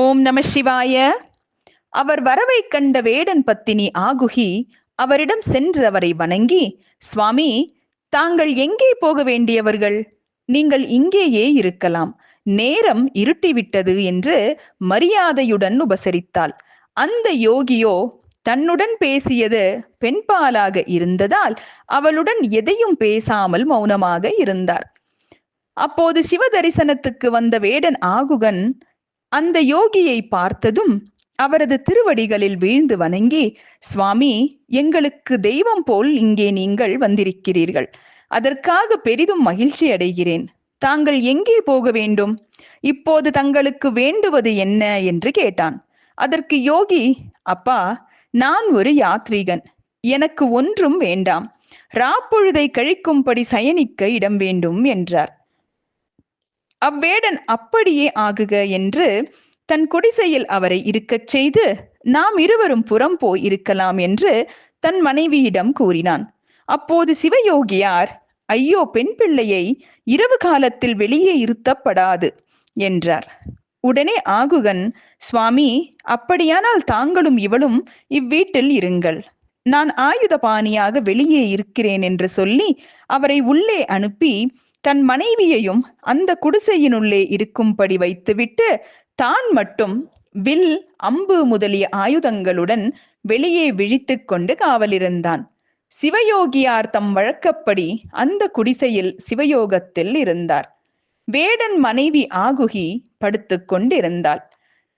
ஓம் நம சிவாய. அவர் வரவை கண்ட வேடன் பத்தினி ஆகுகி அவரிடம் சென்று அவரை வணங்கி சுவாமி தாங்கள் எங்கே போக வேண்டியவர்கள்? நீங்கள் இங்கேயே இருக்கலாம். நேரம் இருட்டிவிட்டது என்று மரியாதையுடன் உபசரித்தாள். அந்த யோகியோ தன்னுடன் பேசியது பெண்பாலாக இருந்ததால் அவளுடன் எதையும் பேசாமல் மௌனமாக இருந்தார் அப்போது சிவ தரிசனத்துக்கு வந்த வேடன் ஆகுகன் அந்த யோகியை பார்த்ததும் அவரது திருவடிகளில் வீழ்ந்து வணங்கி சுவாமி எங்களுக்கு தெய்வம் போல் இங்கே நீங்கள் வந்திருக்கிறீர்கள். அதற்காக பெரிதும் மகிழ்ச்சி அடைகிறேன். தாங்கள் எங்கே போக வேண்டும்? இப்போது தங்களுக்கு வேண்டுவது என்ன என்று கேட்டான். அதற்கு யோகி அப்பா நான் ஒரு யாத்ரீகன். எனக்கு ஒன்றும் வேண்டாம். ராப்பொழுதை கழிக்கும்படி சயனிக்க இடம் வேண்டும் என்றார். அவ்வேடன் அப்படியே ஆகுக என்று தன் குடிசையில் அவரை இருக்கச் செய்து நாம் இருவரும் புறம் போய் இருக்கலாம் என்று தன் மனைவியிடம் கூறினான். அப்போது சிவயோகியார் ஐயோ பெண் பிள்ளையை இரவு காலத்தில் வெளியே இருத்தப்படாது என்றார். உடனே ஆகுகன் சுவாமி அப்படியானால் தாங்களும் இவளும் இவ்வீட்டில் இருங்கள். நான் ஆயுதபாணியாக வெளியே இருக்கிறேன் என்று சொல்லி அவரை உள்ளே அனுப்பி தன் மனைவியையும் அந்த குடிசையினுள்ளே இருக்கும்படி வைத்துவிட்டு தான் மட்டும் வில் அம்பு முதலிய ஆயுதங்களுடன் வெளியே விழித்து கொண்டு காவலிருந்தான். சிவயோகியார் தம் வழக்கப்படி அந்த குடிசையில் சிவயோகத்தில் இருந்தார். வேடன் மனைவி ஆகுகி படுத்து கொண்டிருந்தாள்.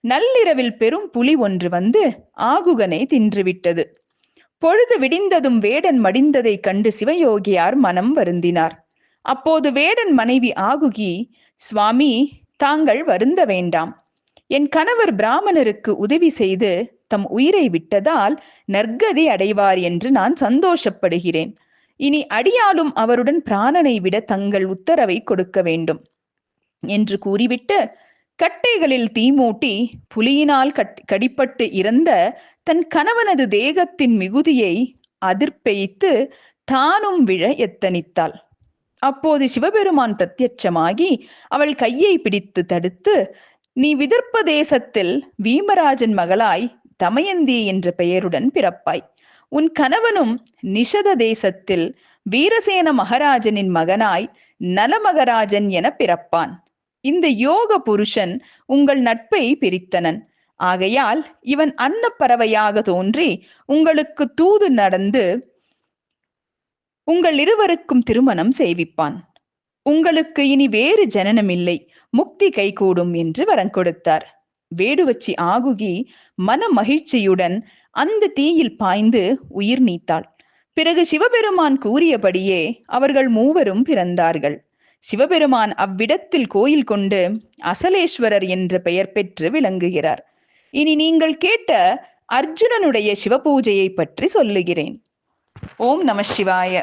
நள்ளிரவில் பெரும் புலி ஒன்று வந்து ஆகுகனை தின்றுவிட்டது. பொழுது விடிந்ததும் வேடன் மடிந்ததை கண்டு சிவயோகியார் மனம் வருந்தினார். அப்போது வேடன் மனைவி ஆகுகி சுவாமி தாங்கள் வருந்த வேண்டாம். என் கணவர் பிராமணருக்கு உதவி செய்து தம் உயிரை விட்டதால் நற்கதி அடைவார் என்று நான் சந்தோஷப்படுகிறேன். இனி அடியாலும் அவருடன் பிராணனை விட தங்கள் உத்தரவை கொடுக்க வேண்டும். என்று கூறிவிட்டு கட்டைகளில் தீமூட்டி புலியினால் கடிப்பட்டு இறந்த தன் கணவனது தேகத்தின் மிகுதியை அதிர்ப்பெய்த்து தானும் விழ எத்தனித்தாள். அப்போது சிவபெருமான் பிரத்யட்சமாகி அவள் கையை பிடித்து தடுத்து நீ விதர்ப்ப தேசத்தில் வீமராஜன் மகளாய் தமயந்தி என்ற பெயருடன் பிறப்பாய். உன் கணவனும் நிஷத தேசத்தில் வீரசேன மகராஜனின் மகனாய் நலமகராஜன் என பிறப்பான். இந்த யோக புருஷன் உங்கள் நட்பை பிரித்தனன். ஆகையால் இவன் அன்னப்பறவையாக தோன்றி உங்களுக்கு தூது நடந்து உங்கள் இருவருக்கும் திருமணம் செய்விப்பான். உங்களுக்கு இனி வேறு ஜனனமில்லை. முக்தி கைகூடும் என்று வரம் கொடுத்தார். வேடுவச்சி ஆகுகி மன மகிழ்ச்சியுடன் அந்த தீயில் பாய்ந்து உயிர் நீத்தாள். பிறகு சிவபெருமான் கூறியபடியே அவர்கள் மூவரும் பிறந்தார்கள். சிவபெருமான் அவ்விடத்தில் கோயில் கொண்டு அசலேஸ்வரர் என்ற பெயர் பெற்று விளங்குகிறார். இனி நீங்கள் கேட்ட அர்ஜுனனுடைய சிவபூஜையை பற்றி சொல்லுகிறேன். ஓம் நம சிவாய.